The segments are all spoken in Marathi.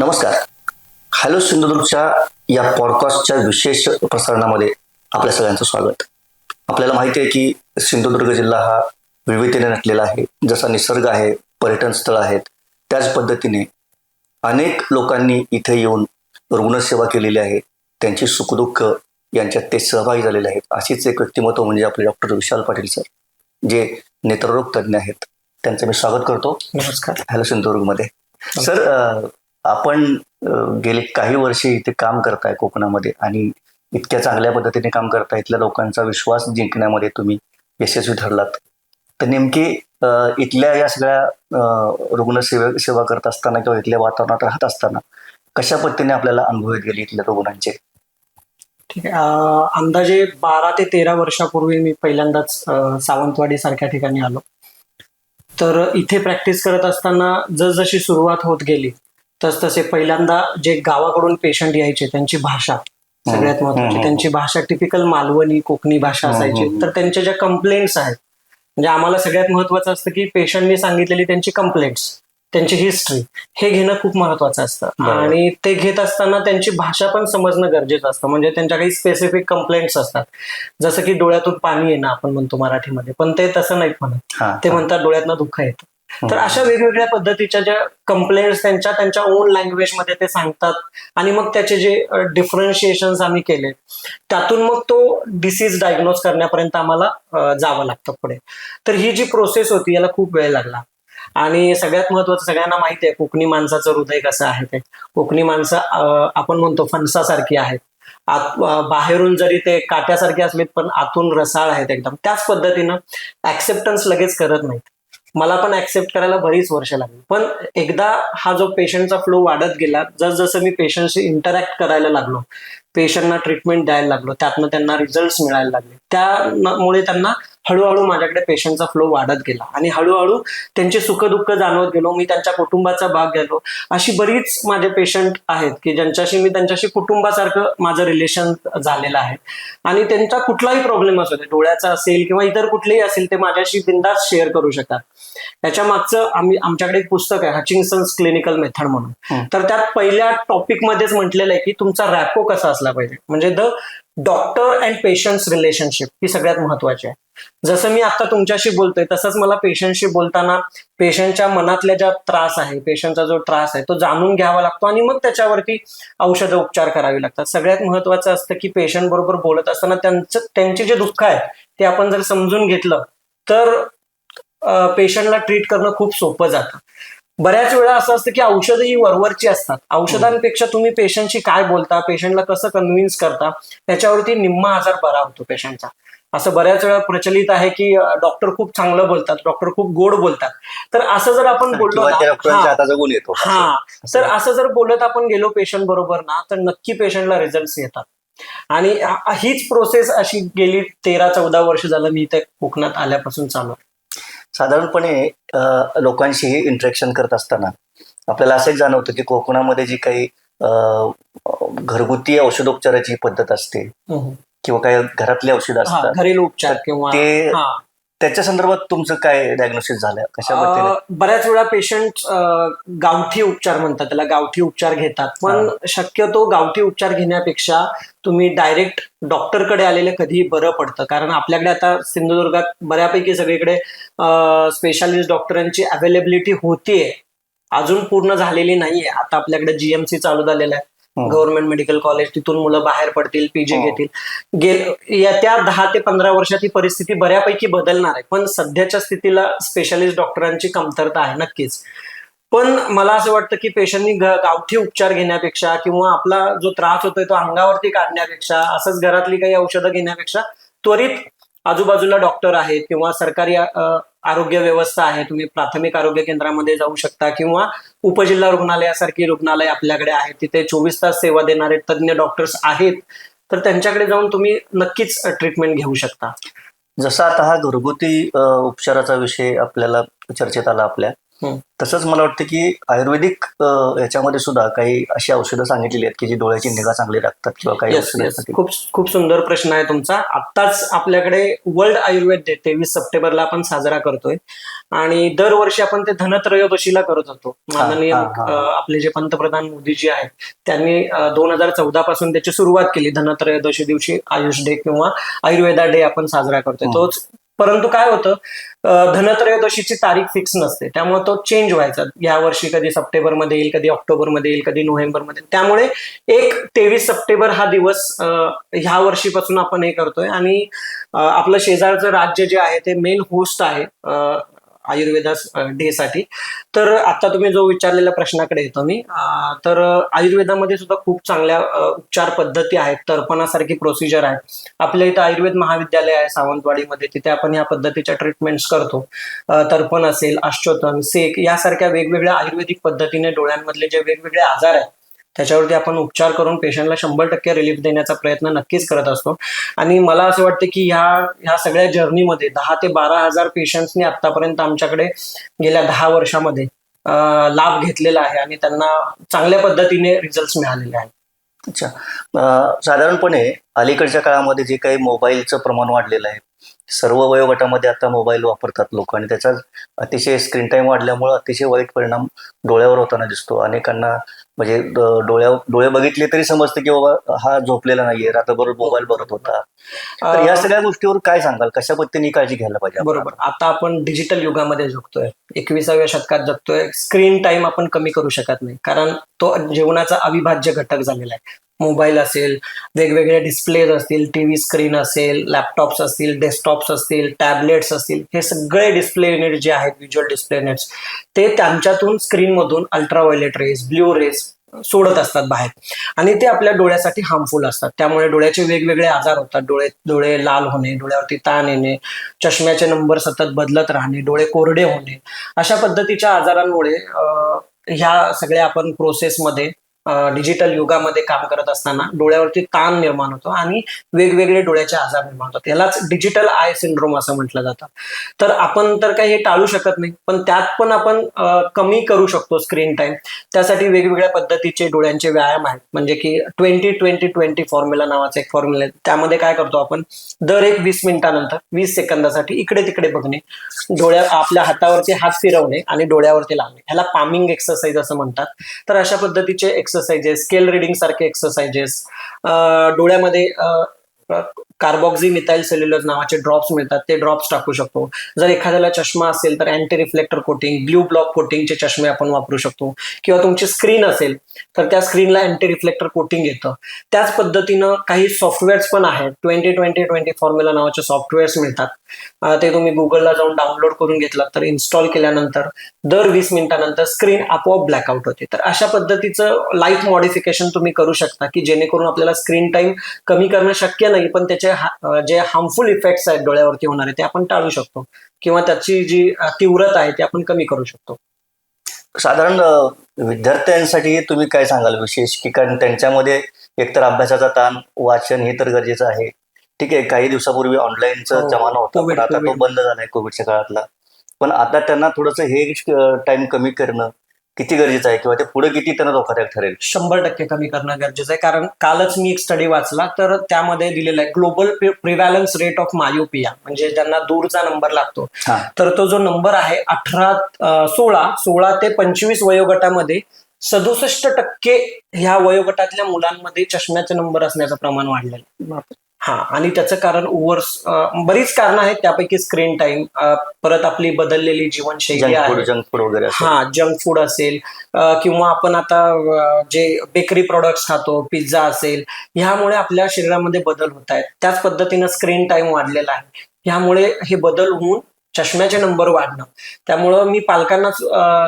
नमस्कार. हॅलो सिंधुदुर्गच्या या पॉडकास्टच्या विशेष प्रसारणामध्ये आपल्या सगळ्यांचं स्वागत. आपल्याला माहिती आहे की सिंधुदुर्ग जिल्हा हा विविधतेने नटलेला आहे. जसा निसर्ग आहे पर्यटन स्थळ आहेत त्याच पद्धतीने अनेक लोकांनी इथे येऊन रुग्णसेवा केलेली आहे. त्यांची सुखदुःख यांच्यात ते सहभागी झालेले आहेत. अशीच एक व्यक्तिमत्व म्हणजे आपले डॉक्टर विशाल पाटील सर जे नेत्ररोग तज्ज्ञ आहेत. त्यांचं मी स्वागत करतो. नमस्कार. हॅलो सिंधुदुर्गमध्ये. सर आपण गेले काही वर्षे इथे काम करताय कोकणामध्ये आणि इतक्या चांगल्या पद्धतीने काम करताय इथल्या लोकांचा विश्वास जिंकण्यामध्ये तुम्ही यशस्वी ठरलात. तर नेमकी इथल्या या सगळ्या रुग्ण रुग्णसेवे सेवा करत असताना किंवा इथल्या वातावरणात राहत असताना कशा पद्धतीने आपल्याला अनुभव येत गेले इथल्या रुग्णांचे? ठीक आहे. अंदाजे बारा ते तेरा वर्षापूर्वी मी पहिल्यांदाच सावंतवाडी सारख्या ठिकाणी आलो. तर इथे प्रॅक्टिस करत असताना जसजशी सुरुवात होत गेली तस तसे पहिल्यांदा जे गावाकडून पेशंट यायचे त्यांची भाषा सगळ्यात महत्वाची. त्यांची भाषा टिपिकल मालवणी कोकणी भाषा असायची. तर त्यांच्या ज्या कंप्लेंट्स आहेत म्हणजे आम्हाला सगळ्यात महत्वाचं असतं की पेशंटने सांगितलेली त्यांची कंप्लेंट्स त्यांची हिस्ट्री हे घेणं खूप महत्वाचं असतं. आणि ते घेत असताना त्यांची भाषा पण समजणं गरजेचं असतं. म्हणजे त्यांच्या काही स्पेसिफिक कंप्लेंट्स असतात. जसं की डोळ्यातून पाणी येणं आपण म्हणतो मराठीमध्ये. पण ते तसं नाहीत म्हणत. ते म्हणतात डोळ्यातनं दुःख येतं. तर. अशा वेगवेगळ्या पद्धतीच्या ज्या कंप्लेंट्स त्यांच्या त्यांच्या ओन लँग्वेजमध्ये ते सांगतात. आणि मग त्याचे जे डिफरन्शिएशन आम्ही केले त्यातून मग तो डिसीज डायग्नोज करण्यापर्यंत आम्हाला जावं लागतं पुढे. तर ही जी प्रोसेस होती याला खूप वेळ लागला. आणि सगळ्यात महत्वाचं सगळ्यांना माहिती आहे कोकणी माणसाचं हृदय कसं आहे ते. कोकणी माणसं आपण म्हणतो फणसासारखी आहेत. आत बाहेरून जरी ते काट्यासारखे असलेत पण आतून रसाळ आहेत एकदम. त्याच पद्धतीनं ऍक्सेप्टन्स लगेच करत नाहीत. मला पण ऍक्सेप्ट करायला बरीच वर्ष लागली. पण एकदा हा जो पेशंटचा फ्लो वाढत गेला जसजसं मी पेशंटशी इंटरॅक्ट करायला लागलो पेशंटना ट्रीटमेंट द्यायला लागलो त्यातनं त्यांना रिझल्ट मिळायला लागले त्यामुळे त्यांना हळूहळू माझ्याकडे पेशंटचा फ्लो वाढत गेला. आणि हळूहळू त्यांचे सुखदुःख जाणवत गेलो. मी त्यांच्या कुटुंबाचा भाग गेलो. अशी बरीच माझे पेशंट आहेत की ज्यांच्याशी मी त्यांच्याशी कुटुंबासारखं माझं रिलेशन झालेलं आहे. आणि त्यांचा कुठलाही प्रॉब्लेम असू दे डोळ्याचा असेल किंवा इतर कुठलेही असेल ते माझ्याशी बिंदास शेअर करू शकतात. त्याच्या मागचं आम्ही आमच्याकडे एक पुस्तक आहे हचिंग्सन्स क्लिनिकल मेथड म्हणून. तर त्यात पहिल्या टॉपिक मध्येच म्हटलेलं आहे की तुमचा रॅपो कसा असला पाहिजे? म्हणजे the doctor and patients relationship ही सगळ्यात महत्वाची आहे. जसं मी आता तुमच्याशी बोलतोय तसंच मला पेशंटशी बोलताना पेशंटच्या मनातल्या ज्या त्रास आहे पेशंटचा जो त्रास आहे तो जाणून घ्यावा लागतो आणि मग त्याच्यावरती औषध उपचार करावे लागतात. सगळ्यात महत्वाचं असतं की पेशंट बरोबर बोलत असताना त्यांचं त्यांचे जे दुःख आहे ते आपण जर समजून घेतलं तर पेशंटला ट्रीट करणं खूप सोपं जातं. बऱ्याच वेळा असं असतं की औषधं ही वरवरची असतात. औषधांपेक्षा तुम्ही पेशंटशी काय बोलता? पेशंटला कसं कन्व्हिन्स करता? त्याच्यावरती निम्मा आजार बरा होतो पेशंटचा असं बऱ्याच वेळा प्रचलित आहे की डॉक्टर खूप चांगलं बोलतात डॉक्टर खूप गोड बोलतात. तर असं जर आपण बोललो हा, हा. तर असं जर बोलत आपण गेलो पेशंट बरोबर ना तर नक्की पेशंटला रिझल्ट येतात. आणि हा- हीच प्रोसेस अशी गेली तेरा चौदा वर्ष झालं मी इथे कोकणात आल्यापासून चालू. साधारणपणे लोकांशी इंटरेक्शन करत असताना आपल्याला असं जाणवतं की कोकणामध्ये जी काही घरगुती औषधोपचाराची पद्धत असते किंवा काही घरातली औषधं असतात घरेलू उपचार किंवा ते त्याच्या संदर्भात तुमचं काय डायग्नोसिस झालं कशा बऱ्याच वेळा पेशंट गावठी उपचार म्हणतात त्याला गावठी उपचार घेतात. पण शक्यतो गावठी उपचार घेण्यापेक्षा तुम्ही डायरेक्ट डॉक्टरकडे आलेले कधीही बरं पडतं. कारण आपल्याकडे आता सिंधुदुर्गात बऱ्यापैकी सगळीकडे स्पेशालिस्ट डॉक्टरांची अवेलेबिलिटी होतीये. अजून पूर्ण झालेली नाहीये. आता आपल्याकडे जीएमसी चालू झालेलं आहे. गव्हर्नमेंट मेडिकल कॉलेज तिथून मुलं बाहेर पडतील पीजी हो. घेतील. गेल येत्या दहा ते पंधरा वर्षात ही परिस्थिती बऱ्यापैकी बदलणार आहे. पण सध्याच्या स्थितीला स्पेशालिस्ट डॉक्टरांची कमतरता आहे नक्कीच. पण मला असं वाटतं की पेशंटनी गावठी उपचार घेण्यापेक्षा किंवा आपला जो त्रास होतोय तो अंगावरती काढण्यापेक्षा असंच घरातली काही औषधं घेण्यापेक्षा त्वरित आजूबाजूला डॉक्टर आहेत किंवा सरकारी आरोग्य व्यवस्था आहे तुम्ही प्राथमिक आरोग्य केंद्रामध्ये जाऊ शकता किंवा उपजिल्हा रुग्णालयासारखी रुग्णालय आपल्याकडे आहे तिथे चोवीस तास सेवा देणारे तज्ज्ञ डॉक्टर्स आहेत तर त्यांच्याकडे जाऊन तुम्ही नक्कीच ट्रीटमेंट घेऊ शकता. जसा आता हा घरगुती उपचाराचा विषय आपल्याला चर्चेत आला आपल्या तसंच मला वाटतं की आयुर्वेदिक याच्यामध्ये सुद्धा काही अशी औषधं सांगितलेली आहेत की जी डोळ्याची निगा चांगली राखतात किंवा काही औषधं खूप खूप सुंदर प्रश्न आहे तुमचा. आत्ताच आपल्याकडे वर्ल्ड आयुर्वेद डे तेवीस सप्टेंबरला आपण साजरा करतोय. आणि दरवर्षी आपण ते धनत्रयोदशीला करत होतो. माननीय आपले जे पंतप्रधान मोदीजी आहेत त्यांनी दोन हजार चौदा पासून त्याची सुरुवात केली. धनत्रयोदशी दिवशी आयुष डे किंवा आयुर्वेदा डे आपण साजरा करतोय. तोच परंतु काय होतं धनत्रयोदशीची तारीख फिक्स नसते. त्यामुळे तो चेंज व्हायचा. या वर्षी कधी सप्टेंबरमध्ये येईल कधी ऑक्टोबरमध्ये येईल कधी नोव्हेंबरमध्ये. त्यामुळे एक तेवीस सप्टेंबर हा दिवस ह्या वर्षीपासून आपण हे करतोय. आणि आपलं शेजारचं राज्य जे आहे ते मेन होस्ट आहे आयुर्वेदा डे साठी. तर आता तुम्ही जो विचारलेल्या प्रश्नाकडे येतो मी तर आयुर्वेदामध्ये सुद्धा खूप चांगल्या उपचार पद्धती आहेत तर्पणासारखी प्रोसिजर आहे आपल्या इथं आयुर्वेद महाविद्यालय आहे सावंतवाडीमध्ये तिथे आपण या पद्धतीच्या ट्रीटमेंट्स करतो. तर्पण असेल अश्चोतन सेक यासारख्या वेगवेगळ्या आयुर्वेदिक पद्धतीने डोळ्यांमधले जे वेगवेगळे आजार आहेत त्याच्यावरती आपण उपचार करून पेशंटला शंभर टक्के रिलीफ देण्याचा प्रयत्न नक्कीच करत असतो. आणि मला असं वाटतं की ह्या ह्या सगळ्या जर्नीमध्ये दहा ते बारा हजार पेशंट्सनी आतापर्यंत आमच्याकडे गेल्या दहा वर्षामध्ये लाभ घेतलेला आहे आणि त्यांना चांगल्या पद्धतीने रिझल्ट मिळालेले आहेत. अच्छा. साधारणपणे अलीकडच्या काळामध्ये जे काही मोबाईलचं प्रमाण वाढलेलं आहे सर्व वयोगटामध्ये आता मोबाईल वापरतात लोक आणि त्याचा अतिशय स्क्रीन टाईम वाढल्यामुळे अतिशय वाईट परिणाम डोळ्यावर होताना दिसतो. अनेकांना म्हणजे डोळ्या डोळे बघितले तरी समजतं की बाबा हा झोपलेला नाहीये रात्रभर मोबाईल बघत होता. तर या सगळ्या गोष्टीवर काय सांगाल? कशा पद्धतीने काळजी घ्यायला पाहिजे? बरोबर. आता आपण डिजिटल युगामध्ये जगतोय एकविसाव्या शतकात जगतोय. स्क्रीन टाइम आपण कमी करू शकत नाही. कारण तो जीवनाचा अविभाज्य घटक झालेला आहे. मोबाईल असेल वेगवेगळे डिस्प्लेज असतील टीव्ही स्क्रीन असेल लॅपटॉप्स असतील डेस्कटॉप्स असतील टॅबलेट्स असतील हे सगळे डिस्प्ले युनिट जे आहेत व्हिज्युअल डिस्प्ले युनिट्स ते त्यांच्यातून स्क्रीनमधून अल्ट्राव्हायलेट रेज ब्ल्यू रेज सोडत असतात बाहेर. आणि ते आपल्या डोळ्यासाठी हार्मफुल असतात. त्यामुळे डोळ्याचे वेगवेगळे आजार होतात. डोळे डोळे लाल होणे डोळ्यावरती ताण येणे चष्म्याचे नंबर सतत बदलत राहणे डोळे कोरडे होणे अशा पद्धतीच्या आजारांमुळे ह्या सगळ्या आपण प्रोसेसमध्ये डिजिटल युगामध्ये काम करत असताना डोळ्यावरती ताण निर्माण होतो आणि वेगवेगळे डोळ्याचे आजार निर्माण होतात. यालाच डिजिटल आय सिंड्रोम असं म्हटलं जातं. तर आपण तर काही हे टाळू शकत नाही पण त्यात पण आपण कमी करू शकतो स्क्रीन टाइम त्यासाठी वेगवेगळ्या पद्धतीचे डोळ्यांचे व्यायाम आहेत. म्हणजे की ट्वेंटी ट्वेंटी ट्वेंटी फॉर्म्युला नावाचा एक फॉर्म्युला आहे. त्यामध्ये काय करतो आपण? दर एक वीस मिनिटानंतर वीस सेकंदासाठी इकडे तिकडे बघणे डोळ्या आपल्या हातावरती हात फिरवणे आणि डोळ्यावरती लावणे. ह्याला पामिंग एक्सरसाइज असं म्हणतात. तर अशा पद्धतीचे एक्सरसाइजेस स्केल रिडिंग सारखे एक्सरसाइजेस डोळ्यामध्ये कार्बॉक्झी मिथाईल सेल्युलर नावाचे ड्रॉप्स मिळतात ते ड्रॉप्स टाकू शकतो. जर एखाद्याला चष्मा असेल तर anti reflector coating blue block कोटिंगचे चष्मे आपण वापरू शकतो. किंवा तुमची स्क्रीन असेल तर त्या स्क्रीनला अँटी रिफ्लेक्टर कोटिंग येतं. त्याच पद्धतीनं काही सॉफ्टवेअर्स पण आहेत. ट्वेंटी ट्वेंटी ट्वेंटी फॉर्म्युला नावाचे सॉफ्टवेअर्स मिळतात. ते तुम्ही गुगलला जाऊन डाउनलोड करून घेतलात तर इन्स्टॉल केल्यानंतर दर वीस मिनिटानंतर स्क्रीन आपोआप ब्लॅकआउट होते. तर अशा पद्धतीचं लाईफ मॉडिफिकेशन तुम्ही करू शकता की जेणेकरून आपल्याला स्क्रीन टाईम कमी करणं शक्य नाही पण त्याच्या त्याचे हा- जे हार्मफुल इफेक्ट्स आहेत डोळ्यावरती होणारे ते आपण टाळू शकतो. किंवा त्याची जी तीव्रता आहे ती आपण कमी करू शकतो. साधारण विद्यार्थ्यांसाठी तुम्ही काय सांगाल विशेष? की कारण त्यांच्यामध्ये एकतर अभ्यासाचा ताण वाचन हे तर गरजेचं आहे. ठीक आहे काही दिवसापूर्वी ऑनलाईनचा हो, जमाना होता पण आता तो. बंद झालाय कोविडच्या काळातला. पण आता त्यांना थोडंसं हे टाइम कमी करणं किती गरजेचं आहे किंवा ते पुढे किती त्यांना धोकादायक ठरेल? शंभर टक्के कमी करणं गरजेचं आहे. कारण कालच मी एक स्टडी वाचला तर त्यामध्ये दिलेलं आहे global prevalence rate of myopia म्हणजे ज्यांना दूरचा नंबर लागतो. तर तो जो नंबर आहे अठरा सोळा सोळा ते पंचवीस वयोगटामध्ये सदुसष्ट टक्के ह्या वयोगटातल्या मुलांमध्ये चष्म्याचे नंबर असण्याचं प्रमाण वाढलेलं आहे. हा आणि त्याचं कारण ओव्हर बरीच कारणं आहेत. त्यापैकी स्क्रीन टाइम परत आपली बदललेली जीवनशैली जंक फूड आहे. जंक फूड वगैरे हा जंक फूड असेल किंवा आपण आता जे बेकरी प्रोडक्ट्स खातो पिझ्झा असेल ह्यामुळे आपल्या शरीरामध्ये बदल होत आहेत. त्याच पद्धतीनं स्क्रीन टाइम वाढलेला आहे. ह्यामुळे हे बदल होऊन चष्म्याचे नंबर वाढणं. त्यामुळं मी पालकांना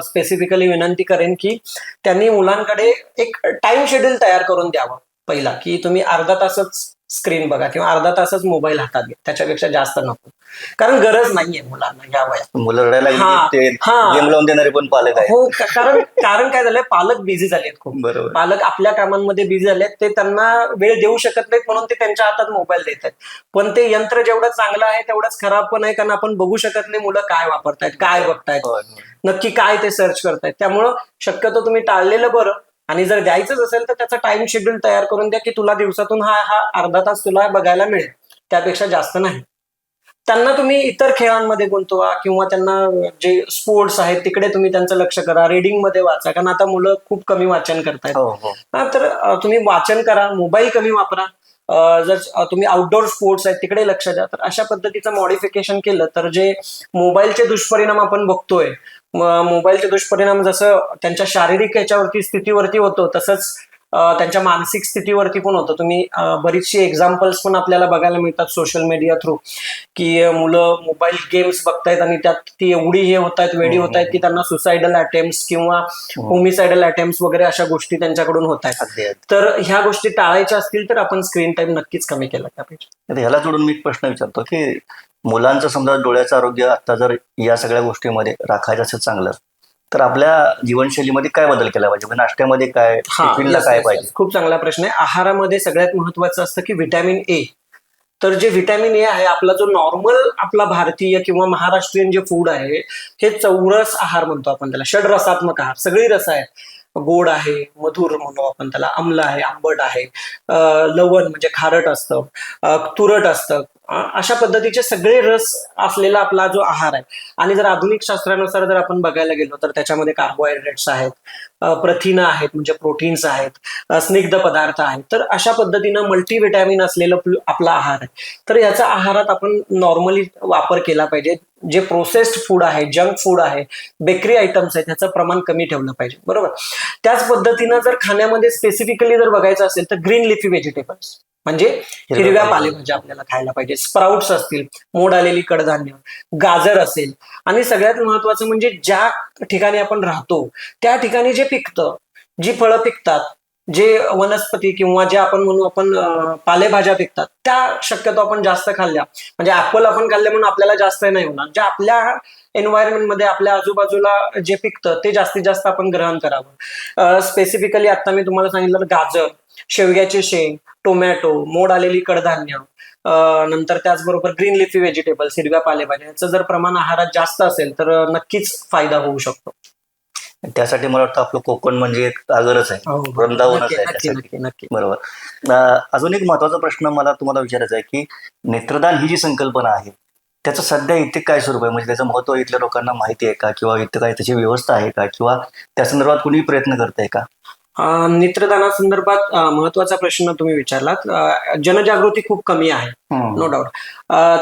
स्पेसिफिकली विनंती करेन की त्यांनी मुलांकडे एक टाइम शेड्यूल तयार करून द्यावं. पहिला की तुम्ही अर्धा तासच स्क्रीन बघा किंवा अर्धा तासच मोबाईल हातात घ्या. त्याच्यापेक्षा जास्त नको. कारण गरज नाहीये मुलांना या वयात. मुलं रडायला हा, लागली ते हा. गेम लावून देणारे पण पालक आहेत. हो का- कारण कारण काय झालंय पालक बिझी झालेत खूप. बरोबर. पालक आपल्या कामांमध्ये बिझी झालेत ते त्यांना वेळ देऊ शकत नाहीत म्हणून ते त्यांच्या हातात मोबाईल देत आहेत. पण ते यंत्र जेवढं चांगलं आहे तेवढंच खराब पण आहे कारण आपण बघू शकत नाही मुलं काय वापरतायत काय बघतायत. होय, होय. नक्की काय ते सर्च करतायत. त्यामुळं शक्यतो तुम्ही टाळलेलं बरं. आणि जर द्यायचंच असेल तर त्याचा टाइम शेड्यूल तयार करून द्या की तुला दिवसातून हा हा अर्धा तास तुला बघायला मिळेल. त्यापेक्षा जास्त नाही. त्यांना तुम्ही इतर खेळांमध्ये गुंतवा किंवा त्यांना जे स्पोर्ट्स आहेत तिकडे तुम्ही त्यांचं लक्ष करा. रीडिंगमध्ये वाचा. कारण आता मुलं खूप कमी वाचन करतायत. हो हो. तर तुम्ही वाचन करा. मोबाईल कमी वापरा. जर तुम्ही आउटडोर स्पोर्ट्स आहेत तिकडे लक्ष द्या. तर अशा पद्धतीचं मॉडिफिकेशन केलं तर जे मोबाईलचे दुष्परिणाम आपण बघतोय मोबाईलचे दुष्परिणाम जसं त्यांच्या शारीरिक याच्यावरती स्थितीवरती होतो तसंच त्यांच्या मानसिक स्थितीवरती पण होतं. तुम्ही बरीचशी एक्झाम्पल्स पण आपल्याला बघायला मिळतात सोशल मीडिया थ्रू की मुलं मोबाईल गेम्स बघतायत आणि त्यात ती एवढी हे होत आहेत वेडी होत आहेत की त्यांना सुसायडल अटेम्प्ट किंवा होमिसायडल अटेम्प्ट वगैरे अशा गोष्टी त्यांच्याकडून होत आहेत. तर ह्या गोष्टी टाळायच्या असतील तर आपण स्क्रीन टाइम नक्कीच कमी केला पाहिजे ह्याला जोडून मी एक प्रश्न विचारतो की मुलांचं समजा डोळ्याचं आरोग्य आता जर या सगळ्या गोष्टीमध्ये राखायचं असेल चांगलं तर आपल्या जीवनशैलीमध्ये काय बदल केला पाहिजे? म्हणजे नाश्त्यामध्ये काय? टिफिनला काय पाहिजे. खूप चांगला प्रश्न आहे. आहारामध्ये सगळ्यात महत्वाचं असतं की व्हिटॅमिन ए. तर जे व्हिटॅमिन ए आहे आपला जो नॉर्मल आपला भारतीय किंवा महाराष्ट्रीयन जे फूड आहे हे चौरस आहार म्हणतो आपण त्याला. षडरसात्मक आहार सगळी रस आहेत. गोड आहे मधुर म्हणतो आपण त्याला. आम्ल आहे आंबट आहे. लवण म्हणजे खारट असतं. तुरट असतं. अशा पद्धतीचे सगळे रस असलेला आपला जो आहार आहे. आणि जर आधुनिक शास्त्रानुसार जर आपण बघायला गेलो तर त्याच्यामध्ये कार्बोहायड्रेट्स आहेत प्रथिन प्रथिनं आहेत म्हणजे प्रोटीन्स आहेत स्निग्ध पदार्थ आहेत. तर अशा पद्धतीनं मल्टीव्हिटॅमिन असलेलं आपला आहार आहे. तर याचा आहारात आपण नॉर्मली वापर केला पाहिजे. जे प्रोसेस्ड फूड आहे जंक फूड आहे बेकरी आयटम्स आहेत ह्याचं प्रमाण कमी ठेवलं पाहिजे. बरोबर? त्याच पद्धतीनं जर खाण्यामध्ये स्पेसिफिकली जर बघायचं असेल तर ग्रीन लिफी व्हेजिटेबल्स म्हणजे हिरव्या पालेभाज्या. आपल्याला खायला पाहिजे स्प्राउट्स असतील मोड आलेली कडधान्य गाजर असेल आणि सगळ्यात महत्वाचं म्हणजे ज्या ठिकाणी आपण राहतो त्या ठिकाणी जे पिकतं जी फळं पिकतात जे वनस्पती किंवा जे आपण म्हणू आपण पालेभाज्या पिकतात त्या शक्यतो आपण जास्त खाल्ल्या. म्हणजे ऍपल आपण खाल्ले म्हणून आपल्याला जास्त नाही होणार. जे आपल्या एन्व्हायरमेंटमध्ये आपल्या आजूबाजूला जे पिकतं ते जास्तीत जास्त आपण ग्रहण करावं. स्पेसिफिकली आता मी तुम्हाला सांगितलं गाजर शेवग्याचे शेंग टोमॅटो मोड आलेली कडधान्य नंतर त्याचबरोबर ग्रीन लिफी व्हेजिटेबल्स हिरव्या पालेभाज्या याचं जर प्रमाण आहारात जास्त असेल तर नक्कीच फायदा होऊ शकतो. त्यासाठी मला वाटतं आपलं कोकण म्हणजे एक आगरच आहे. वृंदावनच हो, नक्की आहे त्यासाठी. बरोबर. अजून एक महत्त्वाचा प्रश्न मला तुम्हाला विचारायचा आहे की नेत्रदान ही जी संकल्पना आहे त्याचं सध्या इथे काय स्वरूप आहे? म्हणजे त्याचं महत्त्व इथल्या लोकांना माहिती आहे का? किंवा इथं काय त्याची व्यवस्था आहे का? किंवा त्या संदर्भात कुणी प्रयत्न करत आहे का नेत्रदानासंदर्भात महत्त्वाचा प्रश्न तुम्ही विचारलात. जनजागृती खूप कमी आहे नो डाऊट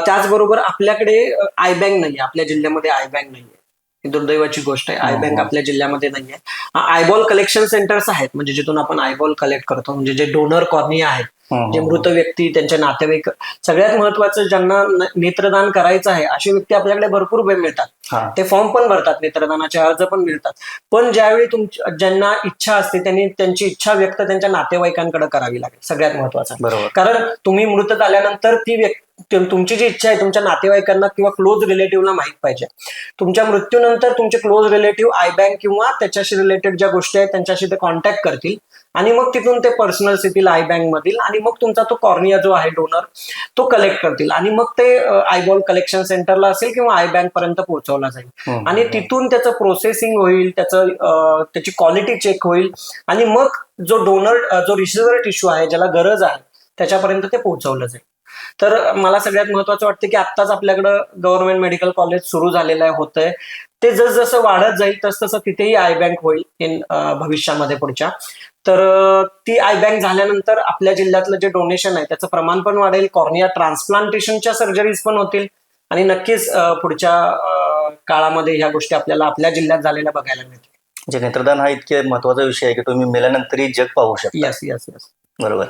त्याचबरोबर आपल्याकडे आय बँक नाहीये. आपल्या जिल्ह्यामध्ये आय बँक नाहीये. ही दुर्दैवाची गोष्ट आहे. आय हो, बँक हो. आपल्या जिल्ह्यामध्ये नाहीये. आयबॉल कलेक्शन सेंटर्स आहेत. म्हणजे जिथून आपण आयबॉल कलेक्ट करतो. म्हणजे जे डोनर कॉर्निया आहेत हम्म, जे मृत व्यक्ती त्यांचे नातेवाईक सगळ्यात महत्वाचं ज्यांना नेत्रदान करायचं आहे अशी व्यक्ती आपल्याकडे भरपूर वेळ मिळतात. हा. ते फॉर्म पण भरतात नेत्रदानाचे अर्ज पण मिळतात. पण ज्यावेळी तुमच्या ज्यांना इच्छा असते त्यांनी त्यांची इच्छा व्यक्त त्यांच्या नातेवाईकांकडे करावी लागेल. सगळ्यात महत्वाचं बरोबर. कारण तुम्ही मृत झाल्यानंतर ती व्यक्ती तुमची जी इच्छा आहे तुमच्या नातेवाईकांना किंवा क्लोज रिलेटिव्हला माहीत पाहिजे. तुमच्या मृत्यूनंतर तुमचे क्लोज रिलेटिव्ह आय बँक किंवा त्याच्याशी रिलेटेड ज्या गोष्टी आहेत त्यांच्याशी ते कॉन्टॅक्ट करतील. आणि मग तिथून ते पर्सनल येतील आय बँक मधील आणि मग तुमचा तो कॉर्निया जो आहे डोनर तो कलेक्ट करतील. आणि मग ते आयबॉल कलेक्शन सेंटरला असेल किंवा आय बँक पर्यंत पोहोचवला जाईल. हम्म, आणि हम्म. तिथून त्याचं प्रोसेसिंग होईल त्याचं त्याची क्वालिटी चेक होईल. आणि मग जो डोनर जो रिसिव्हर टिश्यू आहे ज्याला गरज आहे त्याच्यापर्यंत ते पोहोचवलं जाईल. तर मला सगळ्यात महत्वाचं वाटतं की आत्ताच आपल्याकडं गव्हर्नमेंट मेडिकल कॉलेज सुरू झालेलं आहे होतंय. ते जसं वाढत जाईल तस तसं तिथेही आय बँक होईल इन भविष्यामध्ये पुढच्या. तर ती आय बँक झाल्यानंतर आपल्या जिल्ह्यातलं जे डोनेशन आहे त्याचं प्रमाण पण वाढेल. कॉर्निया ट्रान्सप्लांटेशनच्या सर्जरीज पण होतील. आणि नक्कीच पुढच्या काळामध्ये ह्या गोष्टी आपल्याला आपल्या जिल्ह्यात झालेल्या बघायला मिळतील. म्हणजे नेत्रदान हा इतके महत्त्वाचा विषय आहे की तुम्ही मेल्यानंतरही जग पाहू शकता. येस येस येस बरोबर.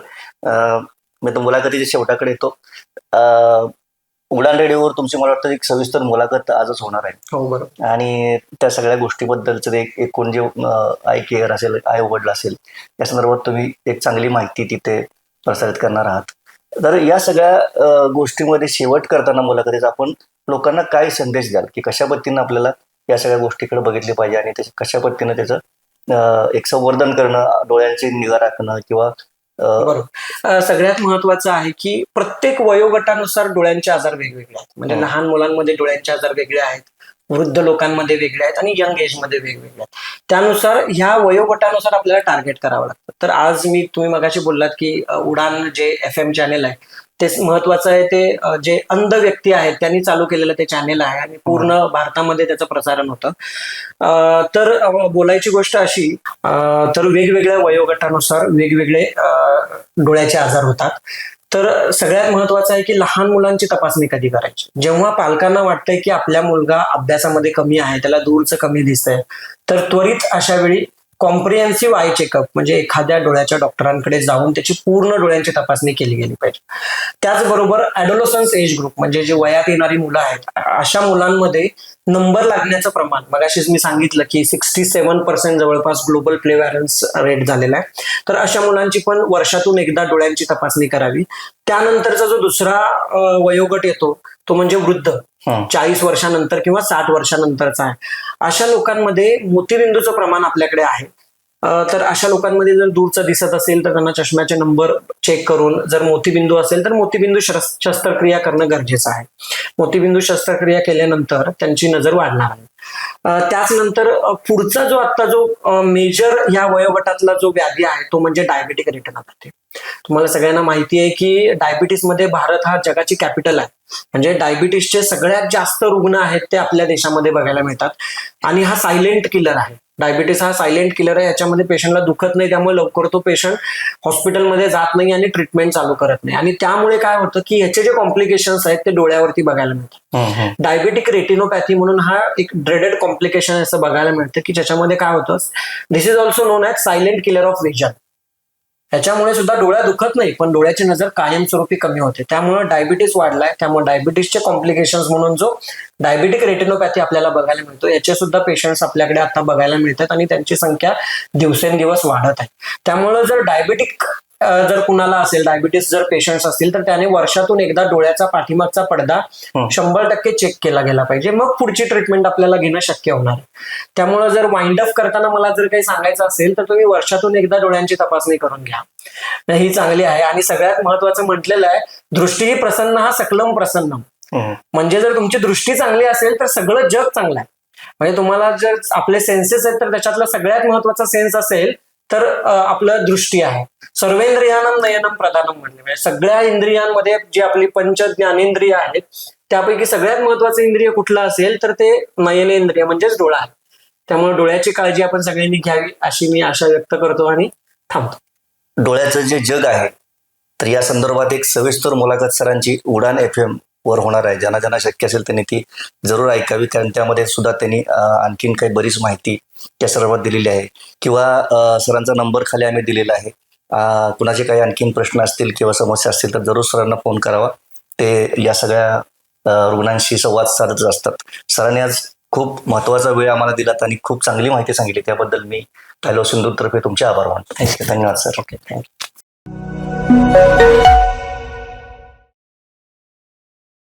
मी तर मुलाखतीच्या शेवटाकडे येतो. उडान रेडिओवर तुमची मला वाटतं एक सविस्तर मुलाखत आजच होणार आहे. हो बरोबर आणि त्या सगळ्या गोष्टीबद्दलचं एक एकूण जे आय केअर असेल आय वडील असेल या संदर्भात तुम्ही एक चांगली माहिती तिथे प्रसारित करणार आहात. तर या सगळ्या गोष्टीमध्ये शेवट करताना मुलाखतीचा आपण लोकांना काय संदेश द्याल? की कशा पद्धतीनं आपल्याला या सगळ्या गोष्टीकडे बघितली पाहिजे आणि कशा पद्धतीनं त्याचं एक संवर्धन करणं डोळ्यांची निगा राखणं किंवा सगळ्यात महत्वाचं आहे की प्रत्येक वयोगटानुसार डोळ्यांचे आजार वेगवेगळे आहेत. म्हणजे हम्म. लहान मुलांमध्ये डोळ्यांचे आजार वेगळे आहेत वृद्ध लोकांमध्ये वेगळे आहेत आणि यंग एजमध्ये वेगवेगळे आहेत. त्यानुसार ह्या वयोगटानुसार आपल्याला टार्गेट करावं लागतं. तर आज मी तुम्ही मगाशी बोललात की उडान जे एफ एम चॅनेल आहे ते महत्वाचं आहे ते जे अंध व्यक्ती आहेत त्यांनी चालू केलेलं ते चॅनेल आहे आणि पूर्ण भारतामध्ये त्याचं प्रसारण होतं. तर बोलायची गोष्ट अशी तर वेगवेगळ्या वयोगटानुसार वेगवेगळे डोळ्याचे आजार होतात. तर सगळ्यात महत्वाचं आहे की लहान मुलांची तपासणी कधी करायची? जेव्हा पालकांना वाटतंय की आपल्या मुलगा अभ्यासामध्ये कमी आहे त्याला दूरचं कमी दिसतंय तर त्वरित अशा वेळी कॉम्प्रिहेन्सिव्ह आय चेकअप म्हणजे एखाद्या डोळ्याच्या डॉक्टरांकडे जाऊन त्याची पूर्ण डोळ्यांची तपासणी केली गेली पाहिजे. त्याचबरोबर ऍडोलोसन्स एज ग्रुप म्हणजे जे वयात येणारी मुलं आहेत अशा मुलांमध्ये नंबर लागण्याचं प्रमाण मगाशीच मी सांगितलं की सिक्स्टी सेव्हन पर्सेंट जवळपास ग्लोबल प्ले व्हॅरन्स रेट झालेला आहे. तर अशा मुलांची पण वर्षातून एकदा डोळ्यांची तपासणी करावी. त्यानंतरचा जो दुसरा वयोगट येतो तो म्हणजे वृद्ध. चाळीस वर्षानंतर किंवा साठ वर्षानंतरचा आहे. अशा लोकांमध्ये मोतीबिंदूचं प्रमाण आपल्याकडे आहे. तर अशा लोकांमध्ये जर दूरचं दिसत असेल तर त्यांना चष्म्याचे नंबर चेक करून जर मोतीबिंदू असेल तर मोतीबिंदू शस्त्र- शस्त्रक्रिया करणं गरजेचं आहे. मोतीबिंदू शस्त्रक्रिया केल्यानंतर त्यांची नजर वाढणार आहे. त्याच त्याचनंतर पुढचा जो आता जो मेजर या वयोगटातला जो व्याधी आहे तो म्हणजे डायबेटिक रेटिनोपॅथी तुम्हाला सगळ्यांना माहिती आहे की डायबिटीसमध्ये भारत हा जगाची कॅपिटल आहे. म्हणजे डायबिटीसचे सगळ्यात जास्त रुग्ण आहेत ते आपल्या देशामध्ये बघायला मिळतात. आणि हा सायलेंट किलर आहे. डायबिटीस हा सायलेंट किलर आहे याच्यामध्ये पेशंटला दुखत नाही त्यामुळे लवकर तो पेशंट हॉस्पिटलमध्ये जात नाही आणि ट्रीटमेंट चालू करत नाही. आणि त्यामुळे काय होतं की ह्याचे जे कॉम्प्लिकेशन्स आहेत ते डोळ्यावरती बघायला मिळतात. डायबेटिक रेटिनोपॅथी म्हणून हा एक ड्रेडेड कॉम्प्लिकेशन असं बघायला मिळतं की ज्याच्यामध्ये काय होतं this is also known as silent killer of vision याच्यामुळे सुद्धा डोळ्या दुखत नाही पण डोळ्याची नजर कायमस्वरूपी कमी होते. त्यामुळे डायबिटीस वाढलाय त्यामुळे डायबिटीसचे कॉम्प्लिकेशन्स म्हणून जो डायबेटिक रेटिनोपॅथी आपल्याला बघायला मिळतो याचे सुद्धा पेशंट्स आपल्याकडे आता बघायला मिळतात आणि त्यांची संख्या दिवसेंदिवस वाढत आहे. त्यामुळे जर डायबेटिक जर कुणाला असेल डायबिटीस जर पेशंट्स असतील तर त्याने वर्षातून एकदा डोळ्याचा पाठीमागचा पडदा हं. शंभर टक्के चेक केला गेला पाहिजे मग पुढची ट्रीटमेंट आपल्याला घेणं शक्य होणार. त्यामुळे जर वाइंड अप करताना मला जर काही सांगायचं असेल तर तुम्ही वर्षातून एकदा डोळ्यांची तपासणी करून घ्या ही चांगली आहे आणि सगळ्यात महत्वाचं म्हटलेलं आहे दृष्टी ही प्रसन्न हा सकलम प्रसन्न हं. म्हणजे जर तुमची दृष्टी चांगली असेल तर सगळं जग चांगलं आहे म्हणजे तुम्हाला जर आपले सेन्सेस आहेत तर त्याच्यातला सगळ्यात महत्त्वाचा सेन्स असेल तर आपलं दृष्टी आहे. सर्वेंद्रियानम नयनम प्रधानम म्हणले. म्हणजे सगळ्या इंद्रियांमध्ये जी आपली पंच ज्ञानेंद्रिय आहेत त्यापैकी सगळ्यात महत्वाचं इंद्रिय कुठलं असेल तर ते नयनेंद्रिय म्हणजेच डोळा आहे. त्यामुळे डोळ्याची काळजी आपण सगळ्यांनी घ्यावी अशी मी आशा व्यक्त करतो आणि थांबतो. डोळ्याचं जे जग आहे तर या संदर्भात एक सविस्तर मुलाखत सरांची उडान एफ एम वर होणार आहे. ज्यांना ज्यांना शक्य असेल त्यांनी ती जरूर ऐकावी. कारण त्यामध्ये सुद्धा त्यांनी आणखीन काही बरीच माहिती त्या संदर्भात दिलेली आहे. किंवा सरांचा नंबर खाली आम्ही दिलेला आहे. कुणाचे काही आणखीन प्रश्न असतील किंवा समस्या असतील तर जरूर सरांना फोन करावा. ते या सगळ्या रुग्णांशी संवाद साधत असतात. सरांनी आज खूप महत्त्वाचा वेळ आम्हाला दिलात आणि खूप चांगली माहिती सांगितली. त्याबद्दल मी हॅलो सिंधूतर्फे तुमचे आभार मानतो. धन्यवाद सर. ओके. थँक्यू.